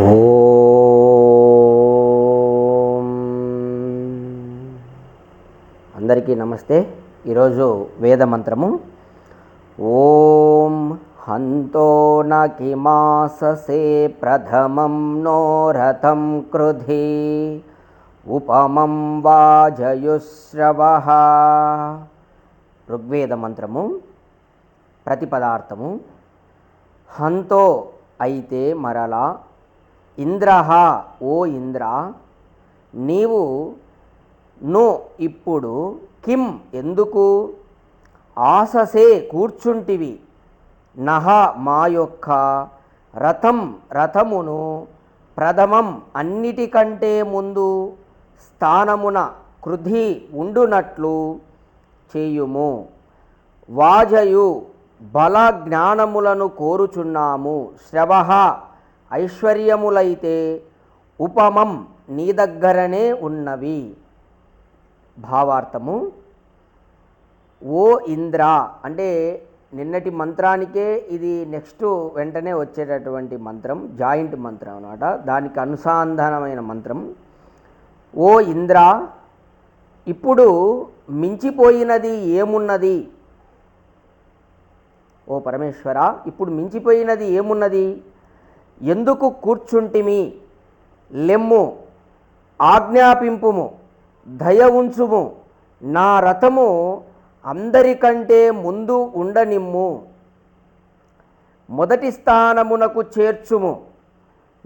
ఓం. అందరికీ నమస్తే. ఈరోజు వేద మంత్రము. ఓం హంతో నకిమాససే ప్రథమం నో రథం కృధి. ఉపమం వాజయుశ్రవ. ఋగ్వేద మంత్రము. ప్రతిపదార్థము. హంతో అయితే మరలా ఇంద్రహ ఓ ఇంద్ర నీవు ను ఇప్పుడు కిం ఎందుకు? ఆససే కూర్చుంటివి నహ మా యొక్క రథం రథమును ప్రథమం అన్నిటికంటే ముందు స్థానమున కృధి ఉండునట్లు చేయుము. వాజయు బల జ్ఞానములను కోరుచున్నాము. శ్రవ ఐశ్వర్యములైతే ఉపమం నీ దగ్గరనే ఉన్నవి. భావార్థము ఓ ఇంద్ర అంటే నిన్నటి మంత్రానికే ఇది నెక్స్ట్ వెంటనే వచ్చేటటువంటి మంత్రం జాయింట్ మంత్రం అనమాట దానికి అనుసంధానమైన మంత్రం. ఓ ఇంద్ర ఇప్పుడు మించిపోయినది ఏమున్నది? ఓ పరమేశ్వర ఇప్పుడు మించిపోయినది ఏమున్నది? ఎందుకు కూర్చుంటిమి? లెమ్ము ఆజ్ఞాపింపుము దయ ఉంచుము. నా రథము అందరికంటే ముందు ఉండనిమ్ము. మొదటి స్థానమునకు చేర్చుము.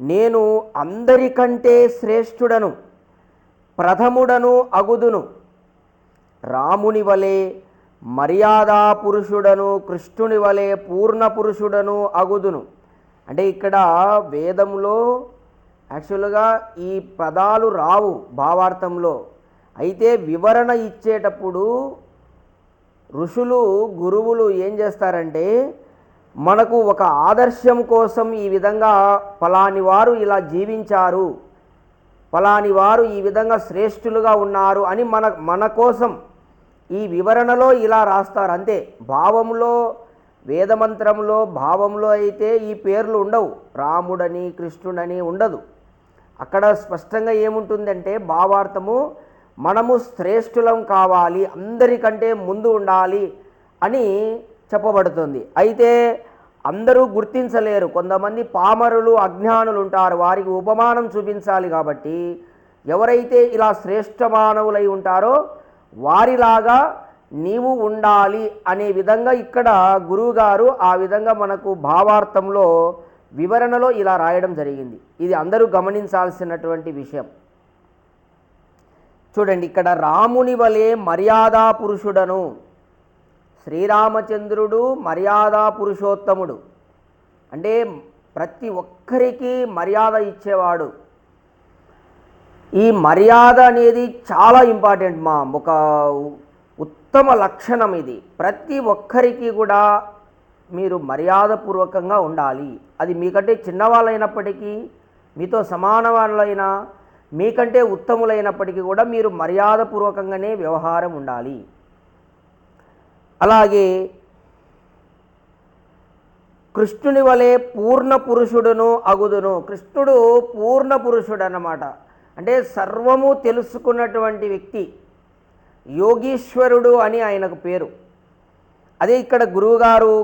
నేను అందరికంటే శ్రేష్ఠుడను ప్రథముడను అగుదును. రాముని వలె మర్యాదా పురుషుడను కృష్ణుని వలె పూర్ణ పురుషుడను అగుదును. అంటే ఇక్కడ వేదంలో యాక్చువల్గా ఈ పదాలు రావు భావార్థంలో. అయితే వివరణ ఇచ్చేటప్పుడు ఋషులు గురువులు ఏం చేస్తారంటే మనకు ఒక ఆదర్శం కోసం ఈ విధంగా పలాని వారు ఇలా జీవించారు ఫలాని వారు ఈ విధంగా శ్రేష్ఠులుగా ఉన్నారు అని మన మన కోసం ఈ వివరణలో ఇలా రాస్తారు. అంతే. భావంలో వేదమంత్రంలో భావంలో అయితే ఈ పేర్లు ఉండవు. రాముడని కృష్ణుడని ఉండదు. అక్కడ స్పష్టంగా ఏముంటుందంటే భావార్థము మనము శ్రేష్ఠులం కావాలి అందరికంటే ముందు ఉండాలి అని చెప్పబడుతుంది. అయితే అందరూ గుర్తించలేరు. కొంతమంది పామరులు అజ్ఞానులు ఉంటారు. వారికి ఉపమానం చూపించాలి కాబట్టి ఎవరైతే ఇలా శ్రేష్ఠ మానవులై ఉంటారో వారిలాగా నీవు ఉండాలి అనే విధంగా ఇక్కడ గురువుగారు ఆ విధంగా మనకు భావార్థంలో వివరణలో ఇలా రాయడం జరిగింది. ఇది అందరూ గమనించాల్సినటువంటి విషయం. చూడండి ఇక్కడ రాముని వలె మర్యాదా పురుషుడను. శ్రీరామచంద్రుడు మర్యాదా పురుషోత్తముడు. అంటే ప్రతి ఒక్కరికి మర్యాద ఇచ్చేవాడు. ఈ మర్యాద అనేది చాలా ఇంపార్టెంట్ మా ఒక ఉత్తమ లక్షణం ఇది. ప్రతి ఒక్కరికి కూడా మీరు మర్యాదపూర్వకంగా ఉండాలి. అది మీకంటే చిన్నవాళ్ళైనప్పటికీ మీతో సమాన వాళ్ళైనా మీకంటే ఉత్తములైనప్పటికీ కూడా మీరు మర్యాదపూర్వకంగానే వ్యవహారం ఉండాలి. అలాగే కృష్ణుని వలె పూర్ణ పురుషుడును అగుదును. కృష్ణుడు పూర్ణ పురుషుడు అన్నమాట అంటే సర్వము తెలుసుకున్నటువంటి వ్యక్తి. యోగీశ్వరుడు అని ఆయనకు పేరు. అదే ఇక్కడ గురువుగారు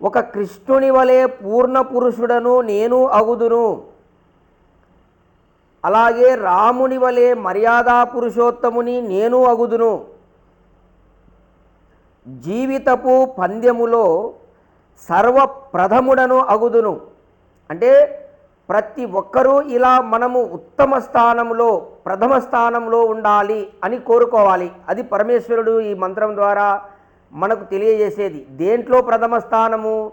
ఒక కృష్ణుని వలె పూర్ణ పురుషుడను నేను అగుదును అలాగే రాముని వలె మర్యాదా పురుషోత్తముని నేను అగుదును జీవితపు పంద్యములో సర్వప్రథముడను అగుదును అంటే ప్రతి ఒక్కరూ ఇలా మనము ఉత్తమ స్థానంలో ప్రథమ స్థానంలో ఉండాలి అని కోరుకోవాలి. అది పరమేశ్వరుడు ఈ మంత్రం ద్వారా మనకు తెలియజేసేది. దేంట్లో ప్రథమ స్థానము?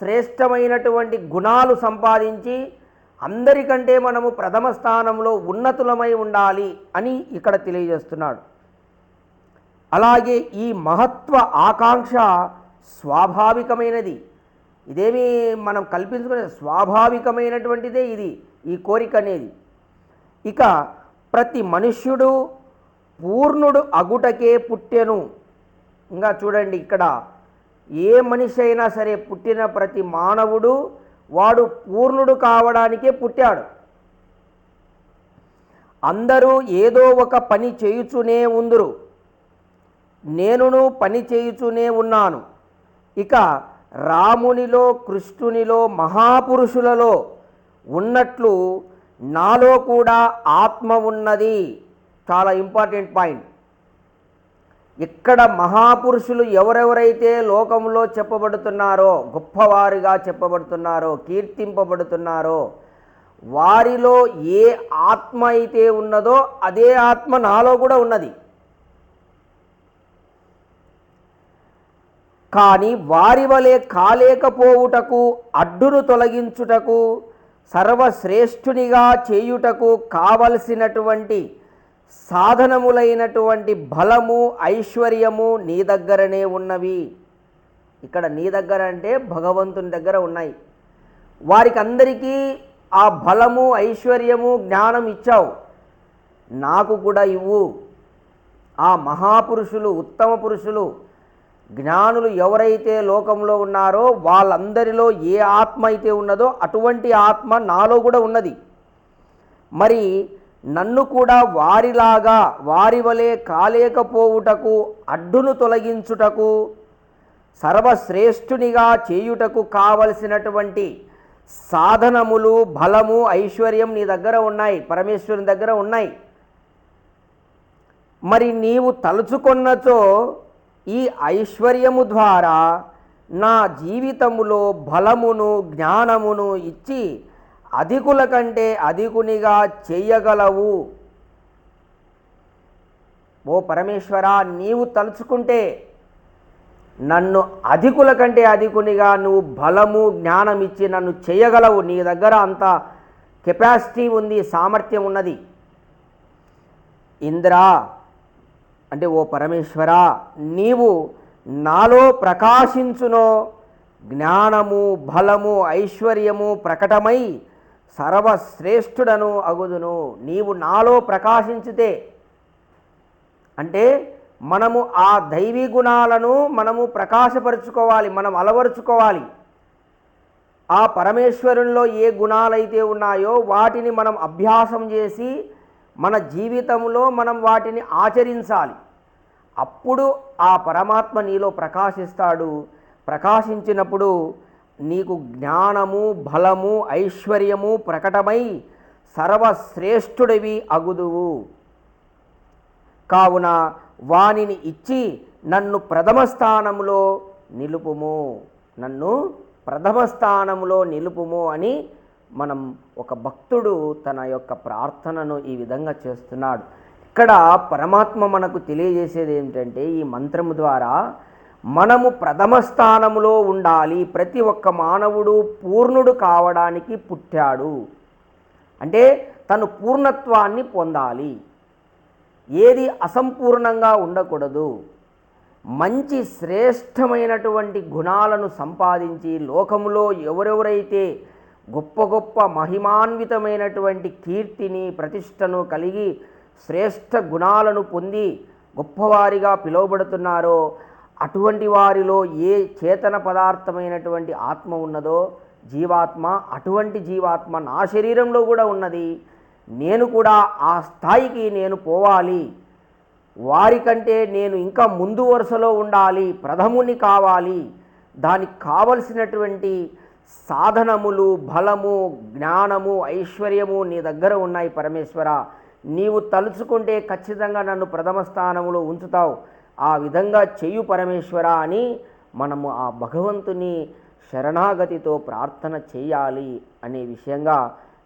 శ్రేష్టమైనటువంటి గుణాలు సంపాదించి అందరికంటే మనము ప్రథమ స్థానంలో ఉన్నతులమై ఉండాలి అని ఇక్కడ తెలియజేస్తున్నాడు. అలాగే ఈ మహత్వ ఆకాంక్ష స్వాభావికమైనది. ఇదేమి మనం కల్పించుకునే స్వాభావికమైనటువంటిదే ఇది ఈ కోరిక అనేది. ఇక ప్రతి మనుష్యుడు పూర్ణుడు అగుటకే పుట్టెను. ఇంకా చూడండి ఇక్కడ ఏ మనిషి అయినా సరే పుట్టిన ప్రతి మానవుడు వాడు పూర్ణుడు కావడానికే పుట్టాడు. అందరూ ఏదో ఒక పని చేయుచునే ఉందురు. నేనును పని చేయుచునే ఉన్నాను. ఇక రామునిలో కృష్ణునిలో మహాపురుషులలో ఉన్నట్లు నాలో కూడా ఆత్మ ఉన్నది. చాలా ఇంపార్టెంట్ పాయింట్. ఇక్కడ మహాపురుషులు ఎవరెవరైతే లోకంలో చెప్పబడుతున్నారో గొప్పవారిగా చెప్పబడుతున్నారో కీర్తింపబడుతున్నారో వారిలో ఏ ఆత్మ అయితే ఉన్నదో అదే ఆత్మ నాలో కూడా ఉన్నది. కానీ వారి వలె కాలేకపోవుటకు అడ్డును తొలగించుటకు సర్వశ్రేష్ఠునిగా చేయుటకు కావలసినటువంటి సాధనములైనటువంటి బలము ఐశ్వర్యము నీ దగ్గరనే ఉన్నవి. ఇక్కడ నీ దగ్గర అంటే భగవంతుని దగ్గర ఉన్నాయి. వారికి అందరికీ ఆ బలము ఐశ్వర్యము జ్ఞానం ఇచ్చావు. నాకు కూడా ఇవ్వు. ఆ మహాపురుషులు ఉత్తమ పురుషులు జ్ఞానులు ఎవరైతే లోకంలో ఉన్నారో వాళ్ళందరిలో ఏ ఆత్మ అయితే ఉన్నదో అటువంటి ఆత్మ నాలో కూడా ఉన్నది. మరి నన్ను కూడా వారిలాగా వారి వలె కాలేకపోవుటకు అడ్డును తొలగించుటకు సర్వశ్రేష్ఠునిగా చేయుటకు కావలసినటువంటి సాధనములు బలము ఐశ్వర్యం నీ దగ్గర ఉన్నాయి పరమేశ్వరుని దగ్గర ఉన్నాయి. మరి నీవు తలుచుకున్నచో ఈ ఐశ్వర్యము ద్వారా నా జీవితములో బలమును జ్ఞానమును ఇచ్చి అధికుల కంటే అధికునిగా చేయగలవు. ఓ పరమేశ్వర నీవు తలుచుకుంటే నన్ను అధికుల కంటే అధికునిగా నువ్వు బలము జ్ఞానం ఇచ్చి నన్ను చేయగలవు. నీ దగ్గర అంత కెపాసిటీ ఉంది సామర్థ్యం ఉన్నది. ఇంద్రా అంటే ఓ పరమేశ్వర నీవు నాలో ప్రకాశించునో జ్ఞానము బలము ఐశ్వర్యము ప్రకటమై సర్వశ్రేష్ఠుడను అగుదును. నీవు నాలో ప్రకాశించితే అంటే మనము ఆ దైవీ గుణాలను మనము ప్రకాశపరుచుకోవాలి మనం అలవరుచుకోవాలి. ఆ పరమేశ్వరునిలో ఏ గుణాలైతే ఉన్నాయో వాటిని మనం అభ్యాసం చేసి మన జీవితంలో మనం వాటిని ఆచరించాలి. అప్పుడు ఆ పరమాత్మ నీలో ప్రకాశిస్తాడు. ప్రకాశించినప్పుడు నీకు జ్ఞానము బలము ఐశ్వర్యము ప్రకటమై సర్వశ్రేష్ఠుడివి అగుదువు. కావున వానిని ఇచ్చి నన్ను ప్రథమ స్థానంలో నిలుపుము. నన్ను ప్రథమ స్థానంలో నిలుపుము అని మనం ఒక భక్తుడు తన యొక్క ప్రార్థనను ఈ విధంగా చేస్తున్నాడు. ఇక్కడ పరమాత్మ మనకు తెలియజేసేది ఏమిటంటే ఈ మంత్రము ద్వారా మనము ప్రథమ స్థానములో ఉండాలి. ప్రతి ఒక్క మానవుడు పూర్ణుడు కావడానికి పుట్టాడు. అంటే తను పూర్ణత్వాన్ని పొందాలి. ఏది అసంపూర్ణంగా ఉండకూడదు. మంచి శ్రేష్టమైనటువంటి గుణాలను సంపాదించి లోకములో ఎవరెవరైతే గొప్ప గొప్ప మహిమాన్వితమైనటువంటి కీర్తిని ప్రతిష్టను కలిగి శ్రేష్ఠ గుణాలను పొంది గొప్పవారిగా పిలువబడుతున్నారో అటువంటి వారిలో ఏ చేతన పదార్థమైనటువంటి ఆత్మ ఉన్నదో జీవాత్మ అటువంటి జీవాత్మ నా శరీరంలో కూడా ఉన్నది. నేను కూడా ఆ స్థాయికి నేను పోవాలి. వారికంటే నేను ఇంకా ముందు వరుసలో ఉండాలి. ప్రథముని కావాలి. దానికి కావలసినటువంటి సాధనములు బలము జ్ఞానము ఐశ్వర్యము నీ దగ్గర ఉన్నాయి పరమేశ్వర. నీవు తలుచుకుంటే ఖచ్చితంగా నన్ను ప్రథమ స్థానములో ఉంచుతావు. ఆ విధంగా చెయ్యు పరమేశ్వర అని మనము ఆ భగవంతుని శరణాగతితో ప్రార్థన చేయాలి అనే విషయంగా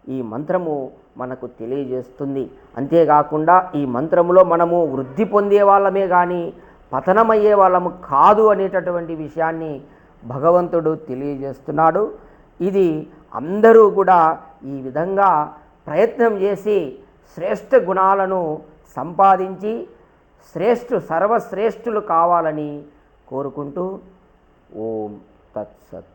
ఈ మంత్రము మనకు తెలియజేస్తుంది. అంతేకాకుండా ఈ మంత్రములో మనము వృద్ధి పొందే వాళ్ళమే కానీ పతనమయ్యే వాళ్ళము కాదు అనేటటువంటి విషయాన్ని భగవంతుడు తెలియజేస్తున్నాడు. ఇది అందరూ కూడా ఈ విధంగా ప్రయత్నం చేసి శ్రేష్ఠ గుణాలను సంపాదించి శ్రేష్ఠ సర్వశ్రేష్ఠులు కావాలని కోరుకుంటూ ఓం తత్సత్.